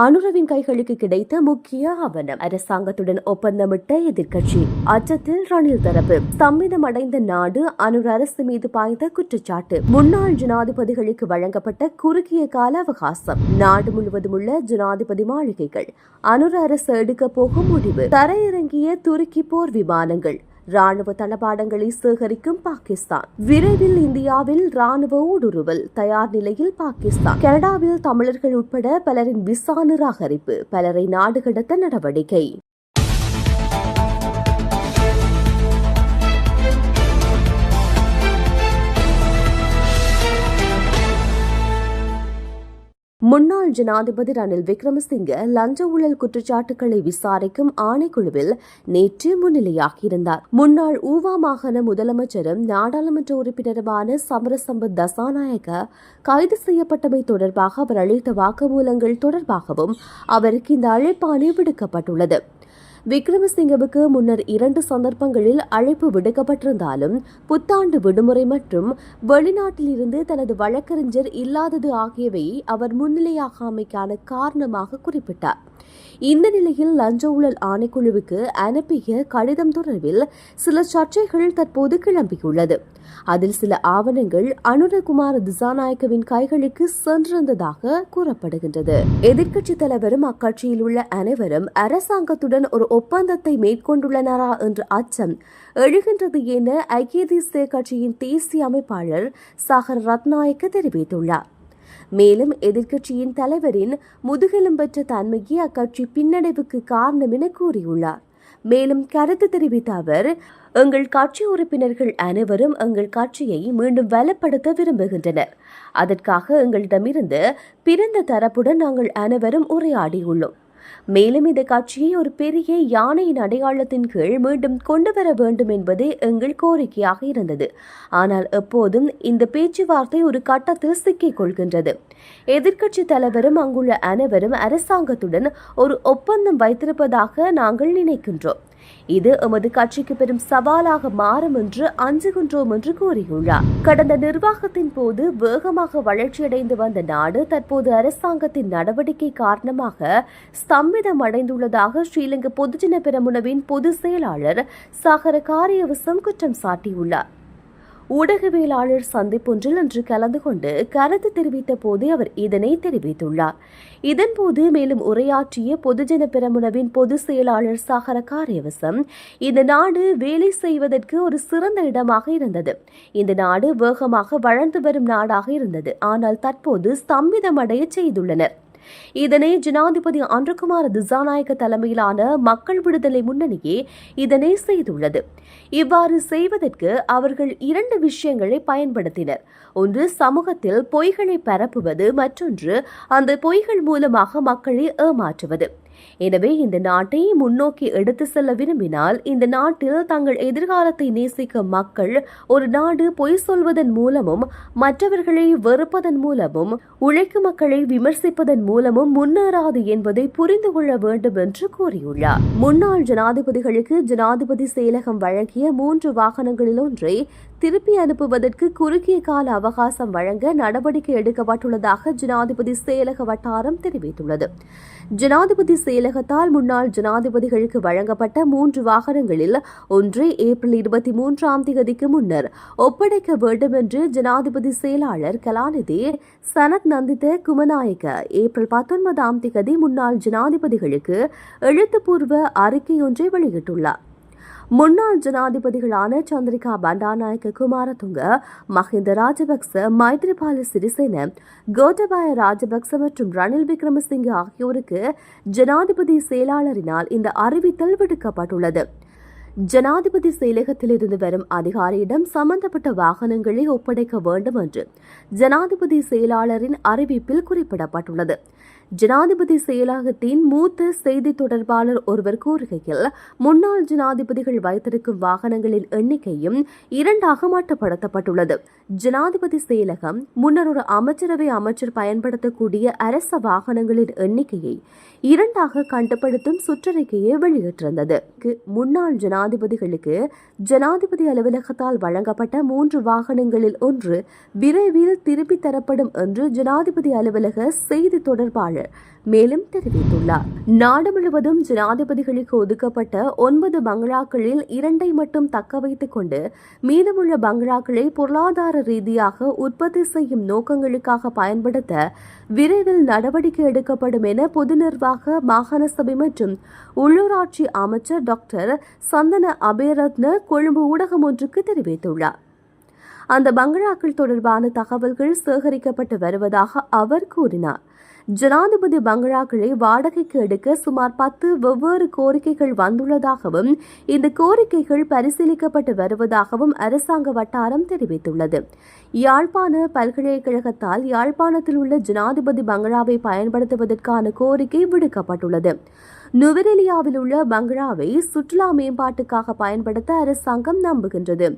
அனுரவின் கைகளுக்கு கிடைத்த முக்கிய ஆவணம். அரசாங்கத்துடன் ஒப்பந்தமிட்ட எதிர்க்கட்சி அச்சத்தில் ரணில் தரப்பு. சம்மிதம் அடைந்த நாடு அனுர் அரசு மீது பாய்ந்த குற்றச்சாட்டு. முன்னாள் ஜனாதிபதிகளுக்கு வழங்கப்பட்ட குறுகிய கால அவகாசம். நாடு முழுவதும் உள்ள ஜனாதிபதி மாளிகைகள். அனுர அரசு எடுக்க போகும் முடிவு. தரையிறங்கிய துருக்கி போர் விமானங்கள். ராணுவ தளபாடங்களை சேகரிக்கும் பாகிஸ்தான். விரைவில் இந்தியாவில் ராணுவ ஊடுருவல் தயார் நிலையில் பாகிஸ்தான். கனடாவில் தமிழர்கள் உட்பட பலரின் விசா நிராகரிப்பு பலரை நாடு கடத்த நடவடிக்கை. முன்னாள் ஜனாதிபதி ரணில் விக்ரமசிங்க லஞ்ச ஊழல் குற்றச்சாட்டுகளை விசாரிக்கும் ஆணைக்குழுவில் நேற்று முன்னிலையாகியிருந்தார். முன்னாள் ஊவா மாகாண முதலமைச்சரும் நாடாளுமன்ற உறுப்பினருமான சமரசம்பத் தசாநாயக கைது செய்யப்பட்டமை தொடர்பாக அவர் அளித்த வாக்குமூலங்கள் தொடர்பாகவும் அவருக்கு இந்த அழைப்பாணை விடுக்கப்பட்டுள்ளது. விக்ரமசிங்கவுக்கு முன்னர் இரண்டு சந்தர்ப்பங்களில் அழைப்பு விடுக்கப்பட்டிருந்தாலும் புத்தாண்டு விடுமுறை மற்றும் வெளிநாட்டில் இருந்து தனது வழக்கறிஞர் இல்லாதது ஆகியவை அவர் முன்னிலையாகாமைக்கான காரணமாக குறிப்பிட்டார். இந்த நிலையில் லஞ்ச ஊழல் ஆணைக்குழுவுக்கு அனுப்பிய கடிதம் தொடர்பில் சில சர்ச்சைகள் தற்போது கிளம்பியுள்ளது. அதில் சில ஆவணங்கள் அனுரகுமார் திசாநாயக்கவின் கைகளுக்கு சென்றிருந்ததாக கூறப்படுகின்றது. எதிர்க்கட்சித் தலைவரும் அக்கட்சியில் உள்ள அனைவரும் அரசாங்கத்துடன் ஒரு ஒப்பந்தத்தை மேற்கொண்டுள்ளனரா என்ற அச்சம் எழுகின்றது என ஐக்கிய தேசிய கட்சியின் தேசிய அமைப்பாளர் சாகர் ரத்நாயக்க தெரிவித்துள்ளார். மேலும் எதிர்க்கட்சியின் தலைவரின் முதுகெலும்பற்ற தன்மையே அக்கட்சி பின்னடைவுக்கு காரணம் என கூறியுள்ளார். மேலும் கருத்து தெரிவித்த அவர் எங்கள் கட்சி உறுப்பினர்கள் அனைவரும் எங்கள் கட்சியை மீண்டும் வலப்படுத்த விரும்புகின்றனர். அதற்காக எங்களிடமிருந்து பிறந்த தரப்புடன் நாங்கள் அனைவரும் உரையாடியுள்ளோம். மேலும் இந்த கட்சியை ஒரு பெரிய யானையின் அடையாளத்தின் கீழ் மீண்டும் கொண்டு வர வேண்டும் என்பதே எங்கள் கோரிக்கையாக இருந்தது. ஆனால் எப்போதும் இந்த பேச்சுவார்த்தை ஒரு கட்டத்தில் சிக்கிக் கொள்கின்றது. எதிர்க்கட்சி தலைவரும் அங்குள்ள அனைவரும் அரசாங்கத்துடன் ஒரு ஒப்பந்தம் வைத்திருப்பதாக நாங்கள் நினைக்கின்றோம். இது எமது கட்சிக்கு பெரும் சவாலாக மாறும் என்று அஞ்சுகின்றோம் என்று கூறியுள்ளார். கடந்த நிர்வாகத்தின் போது வேகமாக வளர்ச்சியடைந்து வந்த நாடு தற்போது அரசாங்கத்தின் நடவடிக்கை காரணமாக ஸ்தம்பிதம் அடைந்துள்ளதாக ஸ்ரீலங்கா பொதுஜன பெரமுனவின் பொதுச் செயலாளர் சாகர காரியவசம் குற்றம் சாட்டியுள்ளார். ஊடகவியலாளர் சந்திப்பொன்றில் அன்று கலந்து கொண்டு கருத்து தெரிவித்த போது அவர் இதனை தெரிவித்துள்ளார். இதன்போது மேலும் உரையாற்றிய பொதுஜன பெரமுனவின் பொதுச் செயலாளர் சாகர காரியவசம் இந்த நாடு வேலை செய்வதற்கு ஒரு சிறந்த இடமாக இருந்தது. இந்த நாடு வேகமாக வளர்ந்து வரும் நாடாக இருந்தது. ஆனால் தற்போது ஸ்தம்பிதமடைய செய்துள்ளனர். இதனை ஜனாதிபதி அன்றகுமார் திசாநாயக்க தலைமையிலான மக்கள் விடுதலை முன்னணியே இதனை செய்துள்ளது. இவ்வாறு செய்வதற்கு அவர்கள் இரண்டு விஷயங்களை பயன்படுத்தினர். ஒன்று சமூகத்தில் பொய்களை பரப்புவது. மற்றொன்று அந்த பொய்கள் மூலமாக மக்களை ஏமாற்றுவது. எனவே இந்த நாட்டை முன்னோக்கி எடுத்து செல்ல விரும்பினால் இந்த நாட்டில் தங்கள் எதிர்காலத்தை நேசிக்கும் மக்கள் ஒரு நாடு பொய் சொல்வதன் மூலமும் மற்றவர்களை வெறுப்பதன் மூலமும் உழைக்கும் மக்களை விமர்சிப்பதன் மூலமும் முன்னேறாது என்பதை புரிந்து கொள்ள வேண்டும் என்று கூறியுள்ளார். முன்னாள் ஜனாதிபதிகளுக்கு ஜனாதிபதி செயலகம் வழங்கிய மூன்று வாகனங்களில் ஒன்றை திருப்பி அனுப்புவதற்கு குறுகிய கால அவகாசம் வழங்க நடவடிக்கை எடுக்கப்பட்டுள்ளதாக ஜனாதிபதி செயலக வட்டாரம் தெரிவித்துள்ளது. ஜனாதிபதி செயலகத்தால் முன்னாள் ஜனாதிபதிகளுக்கு வழங்கப்பட்ட மூன்று வாகனங்களில் ஒன்றை ஏப்ரல் இருபத்தி மூன்றாம் தேதிக்கு முன்னர் ஒப்படைக்க வேண்டும் என்று ஜனாதிபதி செயலாளர் கலாநிதி சனத் நந்தித குமநாயக்க ஏப்ரல் பத்தொன்பதாம் தேதி முன்னாள் ஜனாதிபதிகளுக்கு எழுத்துப்பூர்வ அறிக்கையொன்றை வெளியிட்டுள்ளார். முன்னாள் ஜனாதிபதிகளான சந்திரிகா பண்டாநாயக்க குமாரதுங்க மஹிந்த ராஜபக்ச மைத்ரிபால சிறிசேன கோட்டபாய ராஜபக்ச மற்றும் ரணில் விக்ரமசிங்கே ஆகியோருக்கு ஜனாதிபதி செயலாளரினால் இந்த அறிவித்தல் விடுக்கப்பட்டுள்ளது. ஜனாதிபதி செயலகத்திலிருந்து வரும் அதிகாரியிடம் சம்பந்தப்பட்ட வாகனங்களை ஒப்படைக்க வேண்டும் என்று ஜனாதிபதி செயலாளரின் அறிவிப்பில் குறிப்பிடப்பட்டுள்ளது. ஜனாதிபதி செயலகத்தின் மூத்த செய்தி தொடர்பாளர் ஒருவர் கூறுகையில் முன்னாள் ஜனாதிபதிகள் வைத்திருக்கும் வாகனங்களின் எண்ணிக்கையும் இரண்டாக மாற்றப்படுத்தப்பட்டுள்ளது. ஜனாதிபதி செயலகம் முன்னர் ஒரு அமைச்சரவை அமைச்சர் பயன்படுத்தக்கூடிய அரச வாகனங்களின் எண்ணிக்கையை இரண்டாக கட்டுப்படுத்தும் சுற்றறிக்கையை வெளியிட்டிருந்தது. முன்னாள் ஜனாதிபதிகளுக்கு ஜனாதிபதி அலுவலகத்தால் வழங்கப்பட்ட மூன்று வாகனங்களில் ஒன்று விரைவில் திருப்பித் தரப்படும் என்று ஜனாதிபதி அலுவலக செய்தி தொடர்பாளர் மேலும் தெரிவித்துள்ளார். நாடு முழுவதும் ஜனாதிபதிகளுக்கு ஒதுக்கப்பட்ட ஒன்பது பங்களாக்களில் இரண்டை மட்டும் தக்க வைத்துக் கொண்டு மீதமுள்ள பங்களாக்களை பொருளாதார ரீதியாக உற்பத்தி செய்யும் நோக்கங்களுக்காக பயன்படுத்த விரைவில் நடவடிக்கை எடுக்கப்படும் என பொது நிர்வாக மாகாண சபை மற்றும் உள்ளூராட்சி அமைச்சர் டாக்டர் சந்தன அபேரத்ன கொழும்பு ஊடகம் ஒன்றுக்கு தெரிவித்துள்ளார். அந்த பங்களாக்கள் தொடர்பான தகவல்கள் சேகரிக்கப்பட்டு வருவதாக அவர் கூறினார். ஜனாதிபதி பங்களாக்களை வாடகைக்கு எடுக்க சுமார் பத்து வெவ்வேறு கோரிக்கைகள் வந்துள்ளதாகவும் இந்த கோரிக்கைகள் பரிசீலிக்கப்பட்டு வருவதாகவும் அரசாங்க வட்டாரம் தெரிவித்துள்ளது. யாழ்ப்பாண பல்கலைக்கழகத்தால் யாழ்ப்பாணத்தில் உள்ள ஜனாதிபதி பங்களாவை பயன்படுத்துவதற்கான கோரிக்கை விடுக்கப்பட்டுள்ளது. நுவரெலியாவில் உள்ள பங்களாவை சுற்றுலா மேம்பாட்டுக்காக பயன்படுத்த அரசாங்கம் நம்புகின்றது.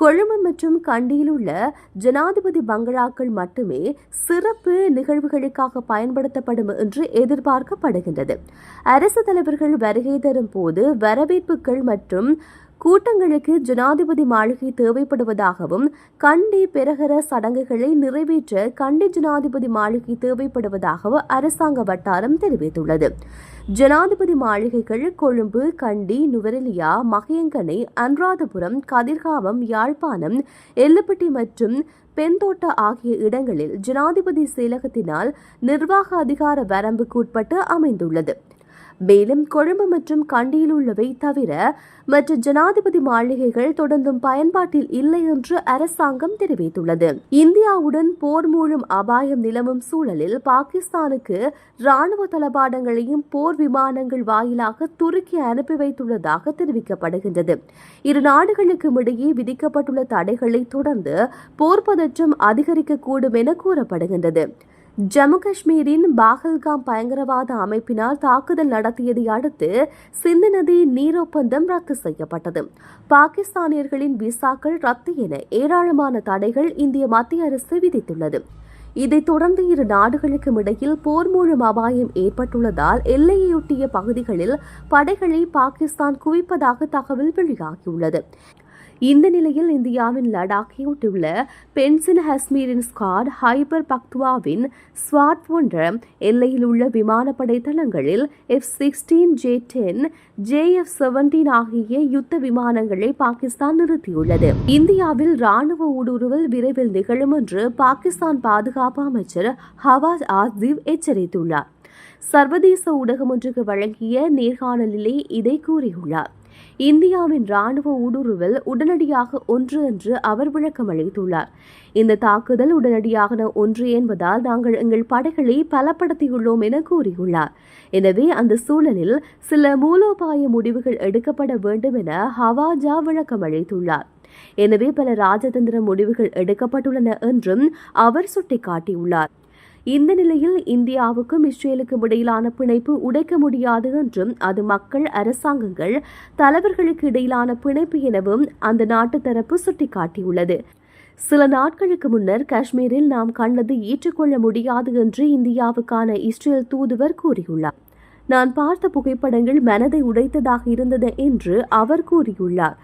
கொழும்பு மற்றும் கண்டியில் உள்ள ஜனாதிபதி பங்களாக்கள் மட்டுமே சிறப்பு நிகழ்வுகளுக்காக பயன்படுத்தப்படும் என்று எதிர்பார்க்கப்படுகின்றது. அரசு தலைவர்கள் வருகை தரும் போது வரவேற்புகள் மற்றும் கூட்டங்களுக்கு ஜனாதிபதி மாளிகை தேவைப்படுவதாகவும் கண்டி பெருகர சடங்குகளை நிறைவேற்ற கண்டி ஜனாதிபதி மாளிகை தேவைப்படுவதாகவும் அரசாங்க வட்டாரம் தெரிவித்துள்ளது. ஜனாதிபதி மாளிகைகள் கொழும்பு கண்டி நுவரெலியா மகையங்கனை அனுராதபுரம் கதிர்காமம் யாழ்ப்பாணம் எல்லுப்பட்டி மற்றும் பெண்தோட்ட ஆகிய இடங்களில் ஜனாதிபதி செயலகத்தினால் நிர்வாக அதிகார வரம்புக்குட்பட்டு அமைந்துள்ளது. மேலும் கொழும்பு மற்றும் கண்டியில் உள்ளவை தவிர மற்ற ஜனாதிபதி மாளிகைகள் தொடர்ந்தும் பயன்பாட்டில் இல்லை என்று அரசாங்கம் தெரிவித்துள்ளது. இந்தியாவுடன் போர் மூலம் அபாயம் நிலவும் சூழலில் பாகிஸ்தானுக்கு ராணுவ தளபாடங்களையும் போர் விமானங்கள் வாயிலாக துருக்கி அனுப்பி வைத்துள்ளதாக தெரிவிக்கப்படுகின்றது. இரு நாடுகளுக்கும் இடையே விதிக்கப்பட்டுள்ள தடைகளை தொடர்ந்து போர் பதற்றம் அதிகரிக்கக்கூடும் என கூறப்படுகின்றது. ஜம்மு காஷ்மீரின் பாகல்காம் பயங்கரவாத அமைப்பினால் தாக்குதல் நடத்தியதை அடுத்து சிந்து நதி நீர் ஒப்பந்தம் ரத்து செய்யப்பட்டது. பாகிஸ்தானியர்களின் விசாக்கள் ரத்து என ஏராளமான தடைகள் இந்திய மத்திய அரசு விதித்துள்ளது. இதைத் தொடர்ந்து இரு நாடுகளுக்கும் இடையில் போர் மூலம் அபாயம் ஏற்பட்டுள்ளதால் எல்லையையொட்டிய பகுதிகளில் படைகளை பாகிஸ்தான் குவிப்பதாக தகவல் வெளியாகியுள்ளது. இந்த நிலையில் இந்தியாவின் லடாக்கையொட்டியுள்ள பென்சின் ஹஸ்மீரின் ஸ்காட் ஹைபர் பக்துவாவின் ஸ்வாட் போன்ற எல்லையில் உள்ள விமானப்படை தளங்களில் F sixteen J ten J F seventeen ஆகிய யுத்த விமானங்களை பாகிஸ்தான் நிறுத்தியுள்ளது. இந்தியாவில் ராணுவ ஊடுருவல் விரைவில் நிகழும் என்று பாகிஸ்தான் பாதுகாப்பு அமைச்சர் ஹவாஸ் ஆசிவ் எச்சரித்துள்ளார். சர்வதேச ஊடகம் ஒன்றுக்கு வழங்கிய நேர்காணலிலே இதை கூறியுள்ளார். இந்தியாவின் ராணுவ ஊடுருவல் உடனடியாக ஒன்று என்று அவர் விளக்கம் அளித்துள்ளார். இந்த தாக்குதல் உடனடியாக ஒன்று என்பதால் நாங்கள் எங்கள் படைகளை பலப்படுத்தியுள்ளோம் என கூறியுள்ளார். எனவே அந்த சூழலில் சில மூலோபாய முடிவுகள் எடுக்கப்பட வேண்டும் என ஹவாஜா விளக்கம் அளித்துள்ளார். எனவே பல ராஜதந்திர முடிவுகள் எடுக்கப்பட்டுள்ளன என்றும் அவர் சுட்டிக்காட்டியுள்ளார். இந்த நிலையில் இந்தியாவுக்கும் இஸ்ரேலுக்கும் இடையிலான பிணைப்பு உடைக்க முடியாது என்றும் அது மக்கள் அரசாங்கங்கள் தலைவர்களுக்கு இடையிலான பிணைப்பு எனவும் அந்த நாட்டு தரப்பு சுட்டிக்காட்டியுள்ளது. சில நாட்களுக்கு முன்னர் காஷ்மீரில் நாம் கண்டது ஏற்றுக்கொள்ள முடியாது என்று இந்தியாவுக்கான இஸ்ரேல் தூதுவர் கூறியுள்ளார். நான் பார்த்த புகைப்படங்கள் மனதை உடைத்ததாக இருந்தது என்று அவர் கூறியுள்ளார்.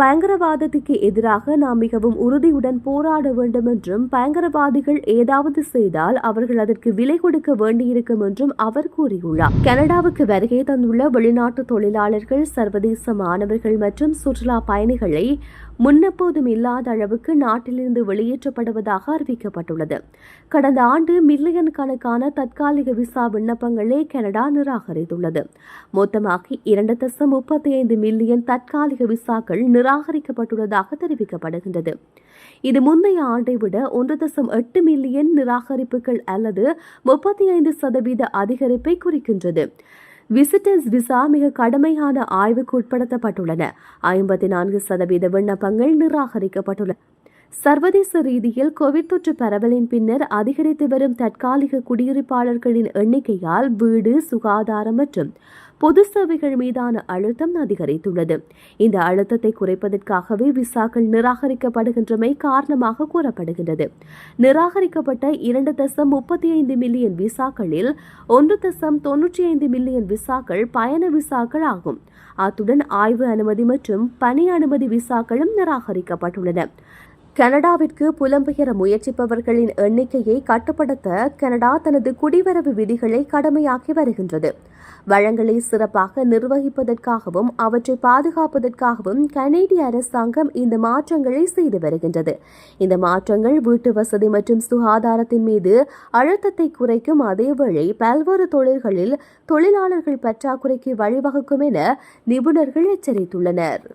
பயங்கரவாதத்துக்கு எதிராக நாம் மிகவும் உறுதியுடன் போராட வேண்டும் என்றும் பயங்கரவாதிகள் ஏதாவது செய்தால் அவர்கள் அதற்கு விலை கொடுக்க வேண்டியிருக்கும் என்றும் அவர் கூறியுள்ளார். கனடாவுக்கு வருகை தந்துள்ள வெளிநாட்டு தொழிலாளர்கள் சர்வதேச மாணவர்கள் மற்றும் சுற்றுலா பயணிகளை முன்னெப்போதும் இல்லாத அளவுக்கு நாட்டிலிருந்து வெளியேற்றப்படுவதாக அறிவிக்கப்பட்டுள்ளது. கடந்த ஆண்டு மில்லியன் கணக்கான தற்காலிக விசா விண்ணப்பங்களை கனடா நிராகரித்துள்ளது. மொத்தமாக இரண்டு தசம் முப்பத்தி ஐந்து மில்லியன் தற்காலிக விசாக்கள் நிராகரிக்கப்பட்டுள்ளதாக தெரிவிக்கப்படுகின்றது. இது முந்தைய ஆண்டை விட ஒன்று தசம் எட்டு மில்லியன் நிராகரிப்புகள் அல்லது முப்பத்தி ஐந்து சதவீத அதிகரிப்பை குறிக்கின்றது. விசிட்டர்ஸ் விசா மிக கடுமையான ஆய்வுக்கு உட்படுத்தப்பட்டுள்ளன. ஐம்பத்தி நான்கு சதவீத விண்ணப்பங்கள் நிராகரிக்கப்பட்டுள்ளன சர்வதேச ரீதியில் கோவிட் தொற்று பரவலின் பின்னர் அதிகரித்து வரும் தற்காலிக குடியிருப்பாளர்களின் எண்ணிக்கையால் வீடு சுகாதாரம் மற்றும் பொது சேவைகள் மீதான அழுத்தம் அதிகரித்துள்ளது. இந்த அழுத்தத்தை குறைப்பதற்காகவே விசாக்கள் நிராகரிக்கப்படுகின்றமை காரணமாக கூறப்படுகின்றது. நிராகரிக்கப்பட்ட இரண்டு தசம் முப்பத்தி ஐந்து மில்லியன் விசாக்களில் ஒன்று தசம் தொன்னூற்றி ஐந்து மில்லியன் விசாக்கள் பயண விசாக்கள் ஆகும். அத்துடன் ஆய்வு அனுமதி மற்றும் பணி அனுமதி விசாக்களும் நிராகரிக்கப்பட்டுள்ளன. கனடாவிற்கு புலம்பெயர முயற்சிப்பவர்களின் எண்ணிக்கையை கட்டுப்படுத்த கனடா தனது குடிவரவு விதிகளை கடமையாக்கி வருகின்றது. வளங்களை சிறப்பாக நிர்வகிப்பதற்காகவும் அவற்றை பாதுகாப்பதற்காகவும் கனேடிய அரசாங்கம் இந்த மாற்றங்களை செய்து வருகின்றது. இந்த மாற்றங்கள் வீட்டு வசதி மற்றும் சுகாதாரத்தின் மீது அழுத்தத்தை குறைக்கும் அதேவேளை பல்வேறு தொழில்களில் தொழிலாளர்கள் பற்றாக்குறைக்கு வழிவகுக்கும் என நிபுணர்கள் எச்சரித்துள்ளனர்.